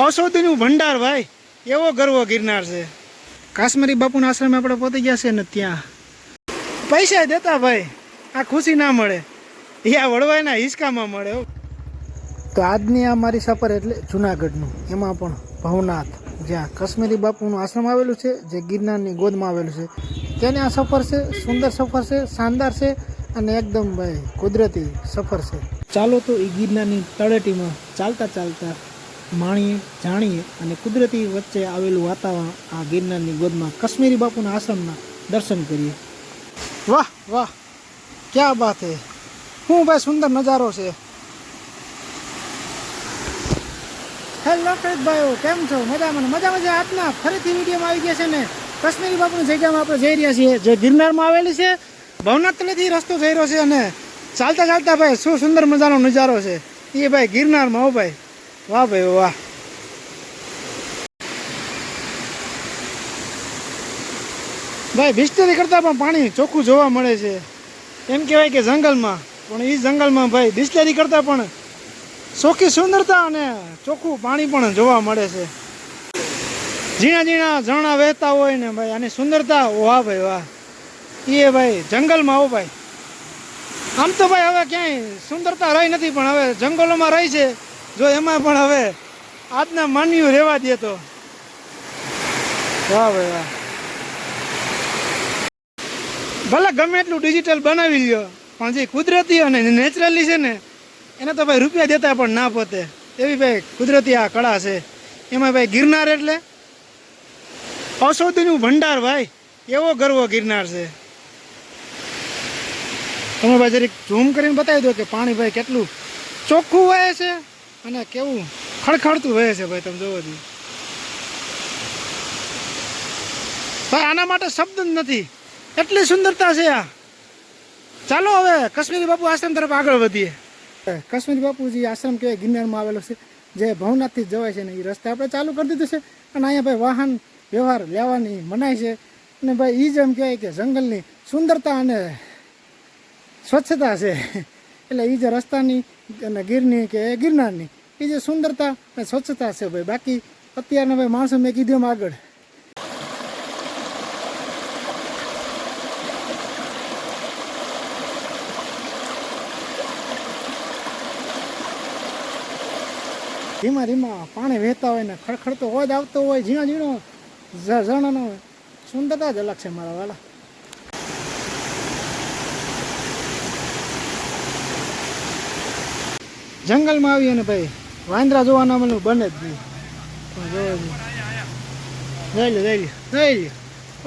ઔષધિનું ભંડાર ભાઈ, એવો ગર્વ ગિરનાર છે. કાશ્મીરી બાપુના આશ્રમે આપણે પહોંચી ગયા છે ને ત્યાં. પૈસા દેતા ભાઈ, આ ખુશી ના મળે. યા વડવાયના હિંચકામાં મળે. તો આજની આ મારી સફર એટલે જુનાગઢનું, એમાં પણ ભવનાથ, જ્યાં કાશ્મીરી બાપુનું આશ્રમ આવેલું છે, જે ગિરનારની ગોદમાં આવેલું છે. તેની આ સફર છે, સુંદર સફર છે, શાનદાર છે અને એકદમ ભાઈ કુદરતી સફર છે. ચાલો તો એ ગિરનારની તળેટીમાં ચાલતા ચાલતા માણીએ, જાણીએ અને કુદરતી વચ્ચે આવેલું વાતાવરણ આ ગિરનારની ગોદમાં કશ્મીરી બાપુના આશ્રમના દર્શન કરીએ. વાહ વાહ, ક્યાં બાત હે? શું ભાઈ સુંદર નજારો છે. હેલો ભાઈઓ, કેમ છો? મજામાં મજા મજા આજના ફરીથી વિડીયોમાં આવી ગયા છે ને કશ્મીરી બાપુની જગ્યામાં આપણે જઈ રહ્યા છીએ. જે ગિરનારમાં આવેલી છે ભવનાથ તળેથી રસ્તો જઈ રહ્યો છે અને ચાલતા ચાલતા ભાઈ શું સુંદર મજાનો નજારો છે. એ ભાઈ ગિરનારમાં હો ભાઈ. વાહ ભાઈ વાહ. ભાઈ બિસ્તરી કરતાં પણ પાણી ચોખ્ખું જોવા મળે છે. એમ કહેવાય કે જંગલમાં, પણ એ જંગલમાં ભાઈ બિસ્ટરી કરતાં પણ ચોખ્ખી સુંદરતા અને ચોખ્ખું પાણી પણ જોવા મળે છે. ઝીણા ઝીણા ઝરણા વહેતા હોય ને ભાઈ, આની સુંદરતા, વાહ ભાઈ, વાહ. એ ભાઈ, જંગલમાં આવો ભાઈ. આમ તો ભાઈ હવે ક્યાંય સુંદરતા રહી નથી, પણ હવે જંગલોમાં રહી છે. જો એમાં પણ હવે આજના માન્યું રહેવા દે તો. વાહ ભાઈ વાહ. ભલે ગમે એટલું ડિજિટલ બનાવી લ્યો, પણ જે કુદરતી અને નેચરલી છે ને, એને તો ભાઈ રૂપિયા દેતા પણ ના પોતે. એવી ભાઈ કુદરતી આ કળા છે. એમાં ભાઈ ગિરનાર એટલે? ઔષધિનું ભંડાર ભાઈ, એવો ગર્વ ગિરનાર છે. તમે ભાઈ જરીક ઝૂમ કરીને બતાવી દો કે પાણી ભાઈ કેટલું ચોખ્ખું વહે છે. અને કેવું? ખડખડતું વહે છે ભાઈ, તમે જોવો જોઈએ ભાઈ, આના માટે શબ્દ જ નથી. એટલી સુંદરતા છે આ. ચાલો હવે, કશ્મીરી બાપુ આશ્રમ તરફ આગળ વધીએ. કશ્મીરી બાપુજી આશ્રમ કહેવાય ગિરનારમાં આવેલો છે, જે ભવનાથથી જવાય છે ને એ રસ્તે આપણે ચાલુ કરી દીધું છે. અને અહીંયા ભાઈ વાહન વ્યવહાર લેવાની મનાય છે. અને ભાઈ એ જ એમ કહેવાય કે જંગલની સુંદરતા અને સ્વચ્છતા છે. એટલે એ જે રસ્તાની અને ગીરની કે ગિરનારની એ જે સુંદરતા અને સ્વચ્છતા છે ભાઈ. બાકી અત્યારના ભાઈ માણસો મેં કીધું એમ આગળ. ધીમા ધીમા પાણી વહેતા હોય ને ખડખડતો અવાજ આવતો હોય, ઝીણો ઝીણો ઝરણાનો સુંદરતા જ અલગ છે મારા વાલા. જંગલમાં આવીએ ને ભાઈ વાંદરા જોવાના મને બને જ નહીં. જઈ લે જઈ લે જઈ લે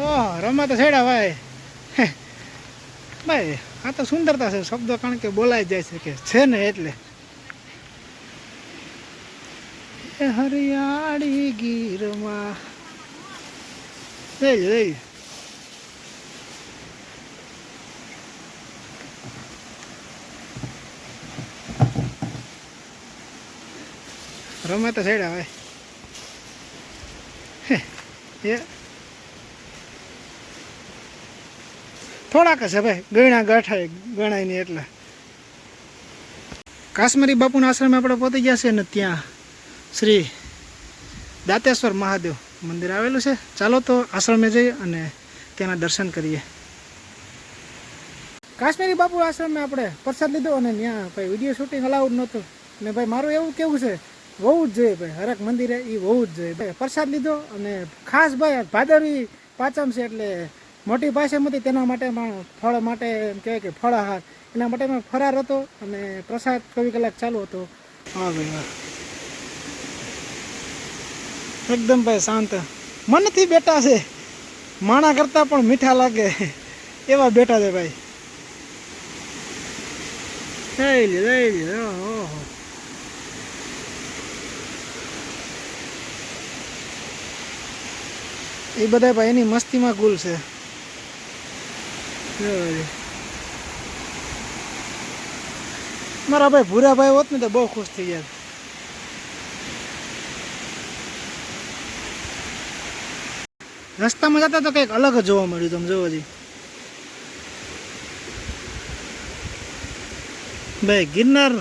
ઓહ રમા તો છેડા ભાઈ. ભાઈ, આ તો સુંદરતા છે, શબ્દો કારણ કે બોલાઈ જાય છે કે છે ને એટલે હરિયાળી ગીરમાં જઈ જઈ લે. રમે તો સાઈડ આવે એ. થોડાક હશે ભાઈ, ગણા ગાંઠા ગણાય નહીં એટલે. કાશ્મીરી બાપુના આશ્રમે આપણે પહોંચી ગયા છે ને ત્યાં શ્રી દાંતેશ્વર મહાદેવ મંદિર આવેલું છે. ચાલો તો આશ્રમે જઈએ અને તેના દર્શન કરીએ. કાશ્મીરી બાપુ આશ્રમે આપણે પ્રસાદ લીધો અને ત્યાં ભાઈ વીડિયો શૂટિંગ અલાઉડ નહોતું. ને ભાઈ, મારું એવું કેવું છે હોવું જ જોઈએ ભાઈ, હરક મંદિરે એ હોવું જ જોઈએ. ભાઈ, પ્રસાદ લીધો અને ખાસ ભાઈ ભાદરવી પાચમ છે એટલે મોટી પાસેમાંથી તેના માટે પણ ફળ માટે એમ કહેવાય કે ફળ આહાર એના માટે પણ ફરાર હતો અને પ્રસાદ ચોવીસ કલાક ચાલુ હતો. હા ભાઈ, હા. એકદમ ભાઈ શાંત. મનથી બેઠા છે. માણા કરતાં પણ મીઠા લાગે. એવા બેઠા છે ભાઈ. જઈ લે જઈ લે ઓહો એ બધા ભાઈ એની મસ્તીમાં ગુલ છે. મારા ભાઈ ભૂરા ભાઈ હોત ને તો બહુ ખુશ થઈ ગયા. રસ્તામાં જતા તો કંઈક અલગ જ જોવા મળ્યું તમે જોવો જી. ભાઈ ગિરનાર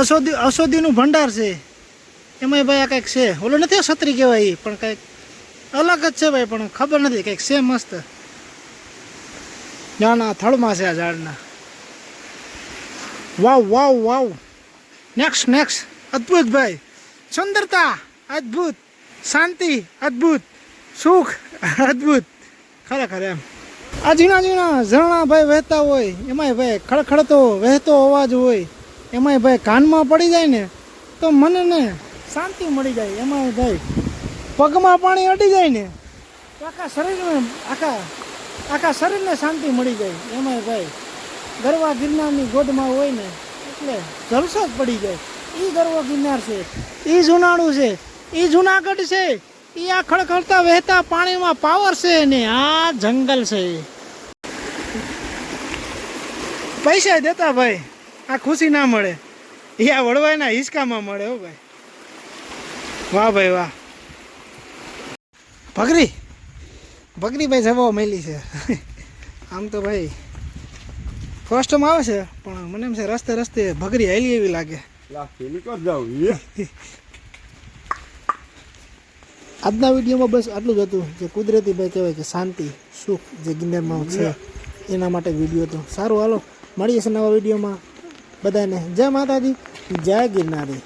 અસોદી અસોદીનું ભંડાર છે. એમાંય ભાઈ આ કંઈક છે. ઓલો નથી છત્રી કહેવાય પણ કંઈક અલગ જ છે ભાઈ, પણ ખબર નથી, કંઈક છે મસ્ત. નાના થળમાં છે આ ઝાડના. વાવ વાવ વાવ. નેક્સ્ટ નેક્સ્ટ અદ્ભુત ભાઈ. સુંદરતા, અદ્ભુત. શાંતિ, અદ્ભુત. સુખ, અદ્ભુત. ખરેખર એમ. આ ઝીણા ઝીણા ઝરણા ભાઈ વહેતા હોય, એમાંય ભાઈ ખડખડતો વહેતો અવાજ હોય, એમાંય ભાઈ કાનમાં પડી જાય ને, તો મનને શાંતિ મળી જાય, એમાંય ભાઈ. પગમાં પાણી અડી જાય ને, તો આખા શરીરને આખા આખા શરીરને શાંતિ મળી જાય. એમાંય ભાઈ, ગરવા ગિરનારની ગોદમાં હોય ને, એટલે જલસો જ પડી જાય. એ ગરવો ગિરનાર છે એ જુનાળું છે એ જુનાગઢ છે એ આ ખડખડતા વહેતા પાણીમાં પાવર છે ને, આ જંગલ છે. પૈસા દેતા ભાઈ, આ ખુશી ના મળે. એ આ વડવાઈના હિંચકામાં મળે હો ભાઈ. વાહ ભાઈ વાહ. ભગરી. ભગરી ભાઈ જવા મેલી છે. આમ તો ભાઈ ફર્સ્ટમાં આવે છે પણ મને એમ છે રસ્તે રસ્તે ભગરી હાલી એવી લાગે. આજના વિડીયોમાં બસ આટલું જ હતું જે કુદરતી ભાઈ કહેવાય કે શાંતિ સુખ જે ગિરનારમાં છે એના માટે વીડિયો હતો. સારું હાલો મળીએ છે નવા વિડીયોમાં. બધાને જય માતાજી જય ગિરનારી.